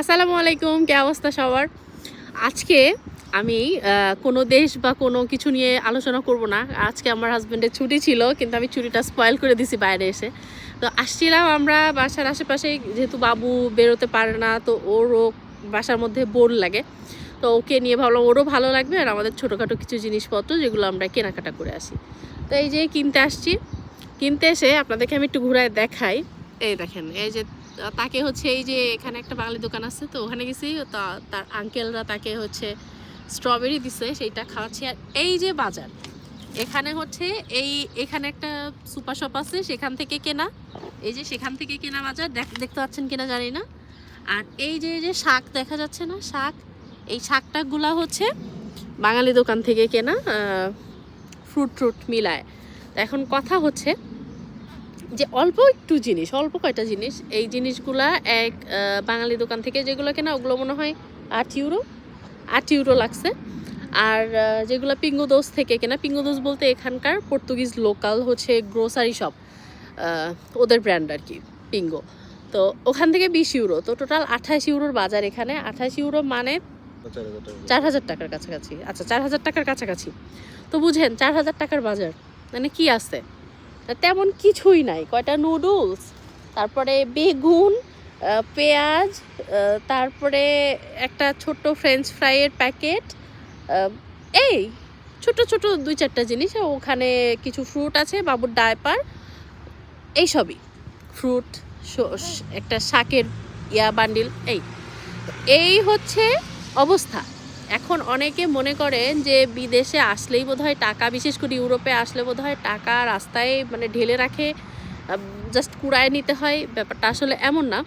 আসসালামু আলাইকুম, কে অবস্থা সবার? আজকে আমি কোনো দেশ বা কোনো কিছু নিয়ে আলোচনা করব না। আজকে আমার হাজব্যান্ডের ছুটি ছিল, কিন্তু আমি ছুটিটা স্পয়েল করে দিছি বাইরে এসে। তো আসছিলাম আমরা বাসার আশেপাশে, যেহেতু বাবু বেরোতে পারে না, তো ওরও বাসার মধ্যে বোর লাগে। তো ওকে নিয়ে ভাবলাম, ওরও ভালো লাগবে, আর আমাদের ছোটোখাটো কিছু জিনিসপত্র যেগুলো আমরা কেনাকাটা করে আসি। তো এই যে কিনতে আসছি, কিনতে এসে আপনাদেরকে আমি একটু ঘুরায় দেখাই। এই দেখেন, এই যে তাকে হচ্ছে এই যে এখানে একটা বাঙালি দোকান আছে তো, ওখানে গেছি, তা তার আঙ্কেলরা তাকে হচ্ছে স্ট্রবেরি দিছে, সেইটা খাওয়াচ্ছি। আর এই যে বাজার, এখানে হচ্ছে এই, এখানে একটা সুপার শপ আছে, সেখান থেকে কেনা, এই যে সেখান থেকে কেনা বাজার, দেখ- দেখতে পাচ্ছেন কিনা জানি না। আর এই যে যে শাক দেখা যাচ্ছে না, শাক, এই শাক টাকগুলা হচ্ছে বাঙালি দোকান থেকে কেনা ফ্রুট ট্রুট মিলায়। এখন কথা হচ্ছে যে অল্প একটু জিনিস, অল্প কয়টা জিনিস, এই জিনিসগুলা এক বাঙালি দোকান থেকে যেগুলো কেনা, ওগুলো মনে হয় আট ইউরো আট ইউরো লাগছে। আর যেগুলো পিঙ্গোদোস থেকে কেনা পিঙ্গোদোস বলতে এখানকার পর্তুগিজ লোকাল হচ্ছে গ্রোসারি শপ ওদের ব্র্যান্ড আর কি, পিঙ্গো। তো ওখান থেকে বিশ ইউরো, তো টোটাল আঠাশ ইউরোর বাজার এখানে। আঠাশ ইউরো মানে চার হাজার টাকার কাছাকাছি। আচ্ছা চার হাজার টাকার কাছাকাছি। তো বুঝেন, চার হাজার টাকার বাজার মানে কি আছে? তেমন কিছুই নাই। কয়টা নুডলস তারপরে বেগুন পেঁয়াজ তারপরে একটা ছোট ফ্রেঞ্চ ফ্রাইয়ের প্যাকেট এই ছোট ছোট দুই চারটা জিনিস, ওখানে কিছু ফ্রুট আছে, বাবুর ডায়পার এইসবই ফ্রুট একটা শাকের ইয়া বান্ডিল এই। এই হচ্ছে অবস্থা। এখন অনেকে মনে করেন যে বিদেশে আসলেই বোধহয় টাকা, বিশেষ করে ইউরোপে আসলে বোধহয় টাকা রাস্তায় মানে ঢেলে রাখে জাস্ট কুড়ায় নিতে হয়, ব্যাপারটা আসলে এমন না।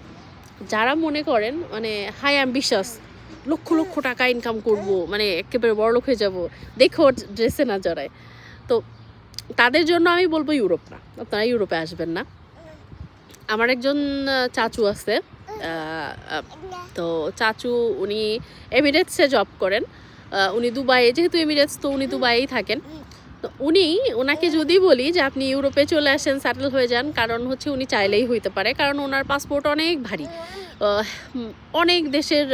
যারা মনে করেন মানে হাই অ্যাম্বিশাস লক্ষ লক্ষ টাকা ইনকাম করব মানে একেবারে বড় লোক হয়ে যাব, দেখো ড্রেসে না জড়ায়। তো তাদের জন্য আমি বলব ইউরোপ না, আপনারা ইউরোপে আসবেন না। আমার একজন চাচু আছে তো চাচু উনি এমিরেটসে জব করেন। উনি দুবাইয়ে, যেহেতু এমিরেটস, তো উনি দুবাইয়েই থাকেন। তো উনি, ওনাকে যদি বলি যে আপনি ইউরোপে চলে আসেন সেটেল হয়ে যান, কারণ হচ্ছে উনি চাইলেই হইতে পারে, কারণ ওনার পাসপোর্ট অনেক ভারী। অনেক দেশের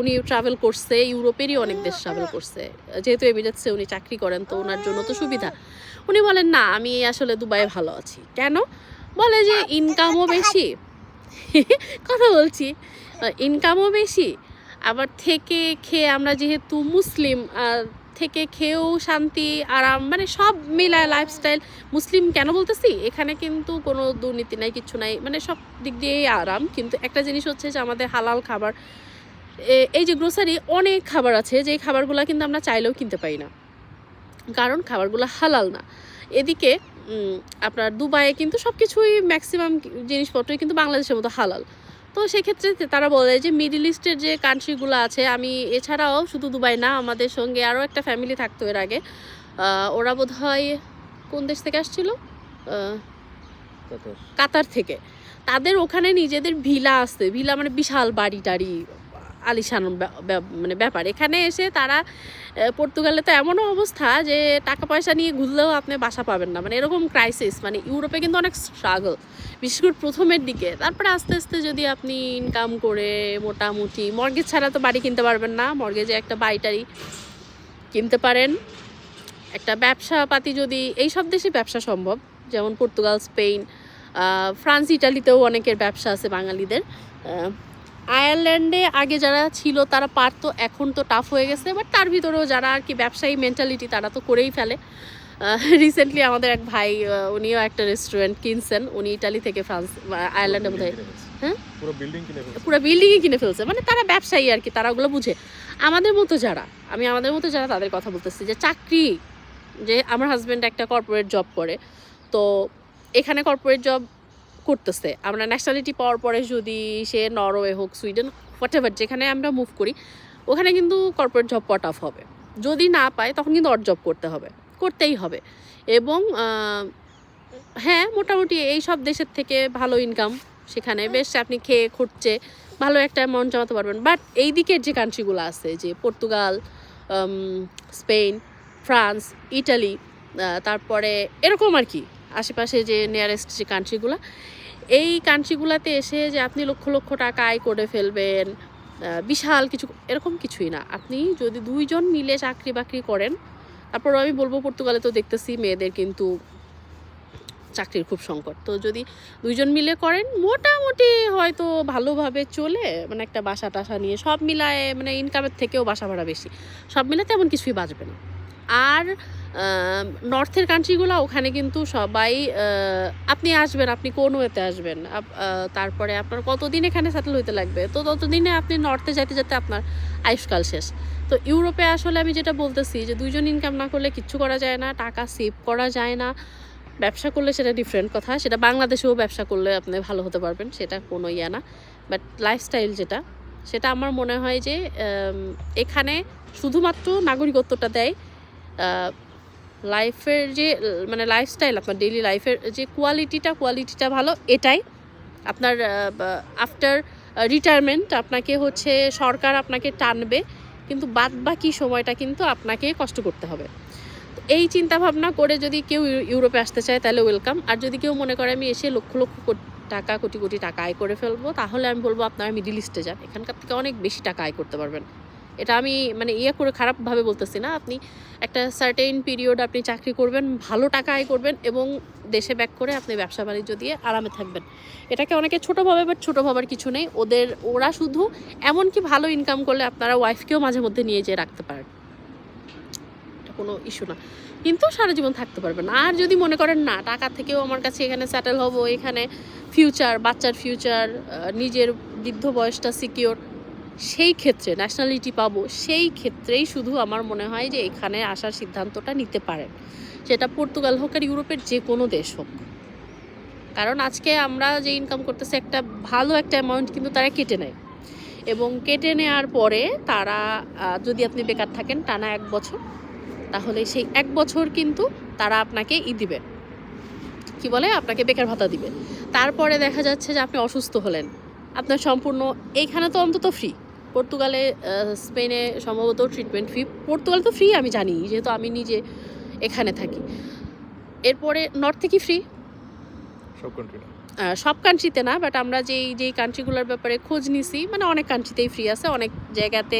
উনি ট্রাভেল করছে, ইউরোপেরই অনেক দেশ ট্রাভেল করছে। যেহেতু এমিরেটসে উনি চাকরি করেন, তো ওনার জন্য তো সুবিধা। উনি বলেন, না, আমি আসলে দুবাইয়ে ভালো আছি। কেন? বলে যে ইনকামও বেশি। কথা বলছি। ইনকামও বেশি, আবার থেকে খেয়ে আমরা যেহেতু মুসলিম থেকে খেয়েও শান্তি, আরাম মানে সব মিলায় লাইফস্টাইল মুসলিম কেন বলতেছি? এখানে কিন্তু কোনো দুর্নীতি নাই, কিছু নাই মানে সব দিক দিয়েই আরাম। কিন্তু একটা জিনিস হচ্ছে যে আমাদের হালাল খাবার এই যে গ্রোসারি অনেক খাবার আছে, যে খাবারগুলো কিন্তু আমরা চাইলেও কিনতে পারি না। কারণ খাবারগুলো হালাল না। এদিকে আপনার দুবাইয়ে কিন্তু সব কিছুই ম্যাক্সিমাম জিনিসপত্রই কিন্তু বাংলাদেশের মতো হালাল। তো সেক্ষেত্রে তারা বলে যে মিডিল ইস্টের যে কান্ট্রিগুলো আছে আমি এছাড়াও শুধু দুবাই না আমাদের সঙ্গে আরও একটা ফ্যামিলি থাকতো এর আগে। ওরা বোধ হয় কোন দেশ থেকে আসছিল? কাতার। থেকে। তাদের ওখানে নিজেদের ভিলা আছে ভিলা মানে বিশাল বাড়ি টাড়ি আলিশান মানে ব্যাপার। এখানে এসে তারা পর্তুগালে তো এমনও অবস্থা যে টাকা পয়সা নিয়ে ঘুরলেও আপনি বাসা পাবেন না। মানে এরকম ক্রাইসিস মানে ইউরোপে কিন্তু অনেক স্ট্রাগল বিশেষ করে প্রথমের দিকে। তারপরে আস্তে আস্তে যদি আপনি ইনকাম করে মোটামুটি মর্গেজ ছাড়া তো বাড়ি কিনতে পারবেন না। মর্গেজে একটা বাড়ি টাড়ি কিনতে পারেন। একটা ব্যবসা পাতি যদি এই সব দেশে ব্যবসা সম্ভব। যেমন পর্তুগাল, স্পেন ফ্রান্স, ইটালিতেও অনেকের ব্যবসা আছে বাঙালিদের। আয়ারল্যান্ডে আগে যারা ছিল তারা পারতো এখন তো টাফ হয়ে গেছে বাট তার ভিতরেও যারা আর কি ব্যবসায়ী মেন্টালিটি তারা তো করেই ফেলে। রিসেন্টলি আমাদের এক ভাই উনিও একটা রেস্টুরেন্ট কিনছেন উনি ইটালি থেকে ফ্রান্স আয়ারল্যান্ডে বোধ হ্যাঁ? পুরো বিল্ডিং কিনে পুরো বিল্ডিংই কিনে ফেলছে মানে তারা ব্যবসায়ী আর কি তারা ওগুলো বুঝে। আমাদের মতো যারা আমি আমাদের মতো যারা তাদের কথা বলতেছি যে চাকরি যে আমার হাজব্যান্ড একটা কর্পোরেট জব করে তো এখানে কর্পোরেট জব করতেছে। আমরা ন্যাশনালিটি পাওয়ার পরে যদি সে নরওয়ে হোক, সুইডেন হোয়াট এভার যেখানে আমরা মুভ করি, ওখানে কিন্তু কর্পোরেট জব কট অফ হবে। যদি না পায়, তখন কিন্তু অড জব করতে হবে। করতেই হবে। এবং হ্যাঁ মোটামুটি এই সব দেশের থেকে ভালো ইনকাম সেখানে। বেশ আপনি খেয়ে খুঁটছে ভালো একটা অ্যামাউন্ট জমাতে পারবেন। বাট এই দিকের যে কান্ট্রিগুলো আছে, যে পর্তুগাল স্পেন ফ্রান্স ইটালি তারপরে এরকম আর কি। আশেপাশে যে নিয়ারেস্ট যে কান্ট্রিগুলো এই কান্ট্রিগুলোতে এসে যে আপনি লক্ষ লক্ষ টাকা আয় করে ফেলবেন বিশাল কিছু, এরকম কিছুই না। আপনি যদি দুইজন মিলে চাকরি বাকরি করেন, তারপর আমি বলব পর্তুগালে তো দেখতেছি মেয়েদের কিন্তু চাকরির খুব সংকট। তো যদি দুইজন মিলে করেন, মোটামুটি হয়তো ভালোভাবে চলে মানে একটা বাসা টাসা নিয়ে সব মিলায় মানে ইনকামের থেকেও বাসা ভাড়া বেশি। সব মিলে তেমন কিছুই বাঁচবে না। আর নর্থের কান্ট্রিগুলো ওখানে কিন্তু সবাই আপনি আসবেন, আপনি কোন ওয়েতে আসবেন? তারপরে আপনার কতদিন এখানে সেটেল হইতে লাগবে? তো ততদিনে আপনি নর্থে যেতে যেতে আপনার আয়ুষ্কাল শেষ। তো ইউরোপে আসলে আমি যেটা বলতেছি যে দুইজন ইনকাম না করলে কিচ্ছু করা যায় না, টাকা সেভ করা যায় না। ব্যবসা করলে সেটা ডিফারেন্ট কথা, সেটা বাংলাদেশেও ব্যবসা করলে আপনি ভালো হতে পারবেন, সেটা কোনো ইয়া না। বাট লাইফস্টাইল যেটা, সেটা আমার মনে হয় যে এখানে শুধুমাত্র নাগরিকত্বটা দেয় লাইফের যে মানে লাইফস্টাইল আপনার ডেইলি লাইফের যে কোয়ালিটিটা কোয়ালিটিটা ভালো, এটাই। আপনার আফটার রিটায়ারমেন্ট আপনাকে হচ্ছে সরকার আপনাকে টানবে, কিন্তু বাদ বাকি সময়টা কিন্তু আপনাকে কষ্ট করতে হবে। এই চিন্তা ভাবনা করে যদি কেউ ইউরোপে আসতে চায়, তাহলে ওয়েলকাম আর যদি কেউ মনে করে, আমি এসে লক্ষ লক্ষ টাকা, কোটি কোটি টাকা আয় করে ফেলব, তাহলে আমি বলব, আপনারা মিডিল ইস্টে যান। এখানকার থেকে অনেক বেশি টাকা আয় করতে পারবেন। এটা আমি মানে ইয়ে করে খারাপভাবে বলতেছি না। আপনি একটা সার্টেইন পিরিয়ড আপনি চাকরি করবেন, ভালো টাকা আয় করবেন এবং দেশে ব্যাক করে আপনি ব্যবসা বাণিজ্য দিয়ে আরামে থাকবেন। এটাকে অনেকে ছোটো ভাবে বাট ছোটো ভাবার কিছু নেই। ওদের, ওরা শুধু এমনকি ভালো ইনকাম করলে আপনারা ওয়াইফকেও মাঝে মধ্যে নিয়ে যেয়ে রাখতে পারেন। এটা কোনো ইস্যু না। কিন্তু সারা জীবন থাকতে পারবেন। আর যদি মনে করেন না, টাকা থেকেও আমার কাছে এখানে সেটেল হব, এখানে ফিউচার বাচ্চার ফিউচার নিজের বৃদ্ধ বয়সটা সিকিওর সেই ক্ষেত্রে ন্যাশনালিটি পাবো, সেই ক্ষেত্রেই শুধু আমার মনে হয় যে এখানে আসার সিদ্ধান্তটা নিতে পারেন। সেটা পর্তুগাল হোক আর ইউরোপের যে কোনো দেশ হোক। কারণ আজকে আমরা যে ইনকাম করতেছি একটা ভালো একটা অ্যামাউন্ট কিন্তু তারা কেটে নেয়। এবং কেটে নেওয়ার পরে তারা যদি আপনি বেকার থাকেন টানা এক বছর, তাহলে সেই এক বছর কিন্তু তারা আপনাকে ই দিবে। কি বলে? আপনাকে বেকার ভাতা দিবে। তারপরে দেখা যাচ্ছে যে আপনি অসুস্থ হলেন। আপনার সম্পূর্ণ, এইখানে তো অন্তত ফ্রি পর্তুগালে স্পেনে সম্ভবত ট্রিটমেন্ট ফি পর্তুগাল তো ফ্রি আমি জানি যেহেতু আমি নিজে এখানে থাকি। এরপরে নর্থে কি ফ্রি সব কান্ট্রি সব কান্ট্রিতে না বাট আমরা যেই যেই কান্ট্রিগুলোর ব্যাপারে খোঁজ নিছি মানে অনেক কান্ট্রিতেই ফ্রি আছে অনেক জায়গাতে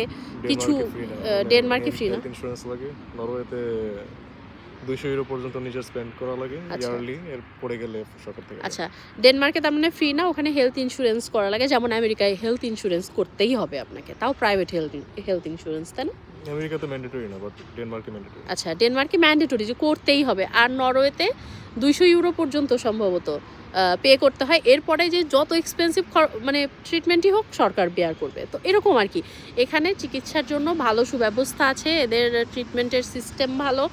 কিছু, ডেনমার্কে free না। ইন্স্যুরেন্স লাগে নরওয়েতে দুইশো ইউরো পর্যন্ত নিজের স্পেন্ড করা লাগে আচ্ছা। ইয়ারলি এর পরে গেলে সরকার থেকে আচ্ছা ডেনমার্কে তার মানে ফ্রি না ওখানে হেলথ ইন্স্যুরেন্স করা লাগে যেমন আমেরিকায় হেলথ ইন্স্যুরেন্স করতেই হবে আপনাকে তাও প্রাইভেট হেলথ হেলথ ইন্স্যুরেন্স তাই না? আমেরিকাতে ম্যান্ডেটরি না বাট ডেনমার্কে ম্যান্ডেটরি আচ্ছা ডেনমার্কে ম্যান্ডেটরি যে করতেই হবে আর নরওয়েতে দুইশো ইউরো পর্যন্ত সম্ভবত পে করতে হয় এরপরে যে যত এক্সপেন্সিভ মানে ট্রিটমেন্টই হোক সরকার বেয়ার করবে তো এরকম আর কি। এখানে চিকিৎসার জন্য ভালো সুব্যবস্থা আছে এদের ট্রিটমেন্টের সিস্টেম ভালো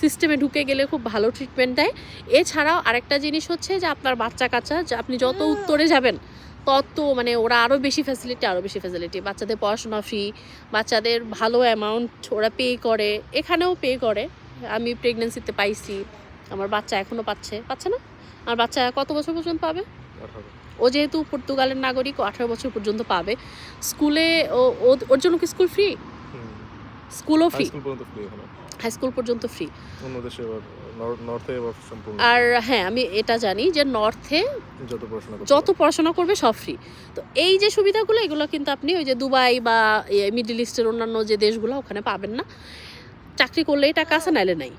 সিস্টেমে ঢুকে গেলে খুব ভালো ট্রিটমেন্ট দেয়। এছাড়াও আরেকটা জিনিস হচ্ছে যে আপনার বাচ্চা কাচ্চা যে আপনি যত উত্তরে যাবেন তত মানে ওরা আরও বেশি ফ্যাসিলিটি আরও বেশি ফ্যাসিলিটি বাচ্চাদের পড়াশোনা ফি বাচ্চাদের ভালো অ্যামাউন্ট ওরা পে করে এখানেও পে করে। আমি প্রেগনেন্সিতে পাইছি আমার বাচ্চা এখনও পাচ্ছে পাচ্ছে না? আমার বাচ্চা কত বছর পর্যন্ত পাবে? ও যেহেতু পর্তুগালের নাগরিক ও আঠারো বছর পর্যন্ত পাবে। স্কুলে ও ও- ওর জন্য কি স্কুল ফ্রি স্কুলও ফ্রি হাই স্কুল পর্যন্ত ফ্রি অন্য দেশে নর্থে সম্পূর্ণ আর হ্যাঁ আমি এটা জানি যে নর্থে যত পড়াশোনা যত পড়াশোনা করবে সব ফ্রি তো এই যে সুবিধাগুলো এগুলো কিন্তু আপনি ওই যে দুবাই বা মিডিল ইস্টের অন্যান্য যে দেশগুলো ওখানে পাবেন না। চাকরি করলেই টাকা আছে নাইলে নাই।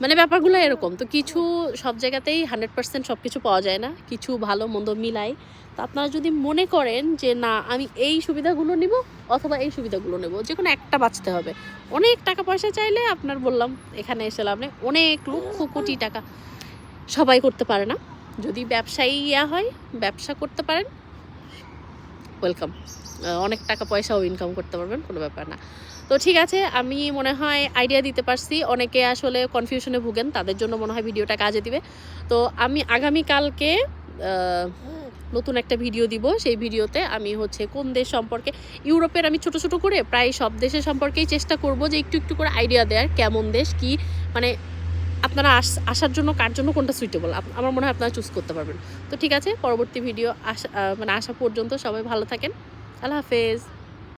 মানে ব্যাপারগুলো এরকম। তো কিছু সব জায়গাতেই হান্ড্রেড পার্সেন্ট সব কিছু পাওয়া যায় না। কিছু ভালো মন্দ মিলাই তো আপনারা যদি মনে করেন যে, না, আমি এই সুবিধাগুলো নিব অথবা এই সুবিধাগুলো নেব। যে কোনো একটা বাঁচতে হবে। অনেক টাকা পয়সা চাইলে আপনার বললাম, এখানে এসে লাভ নেই। অনেক লক্ষ কোটি টাকা সবাই করতে পারে না। যদি ব্যবসায়ী ইয়া হয়, ব্যবসা করতে পারেন। ওয়েলকাম অনেক টাকা পয়সাও ইনকাম করতে পারবেন, কোনো ব্যাপার না। তো ঠিক আছে, আমি মনে হয় আইডিয়া দিতে পারছি। অনেকে আসলে কনফিউশনে ভুগেন, তাদের জন্য মনে হয় ভিডিওটা কাজে দিবে। তো আমি আগামীকালকে নতুন একটা ভিডিও দিব। সেই ভিডিওতে আমি হচ্ছে কোন দেশ সম্পর্কে, ইউরোপের আমি ছোট ছোট করে প্রায় সব দেশের সম্পর্কেই চেষ্টা করব যে একটু একটু করে আইডিয়া দেওয়ার কেমন দেশ, কি মানে আপনারা আস, আসার জন্য কার জন্য কোনটা সুইটেবল আমার মনে হয় আপনারা চুজ করতে পারবেন। তো ঠিক আছে, পরবর্তী ভিডিও আসা মানে আসা পর্যন্ত সবাই ভালো থাকেন। আল্লাহ হাফেজ।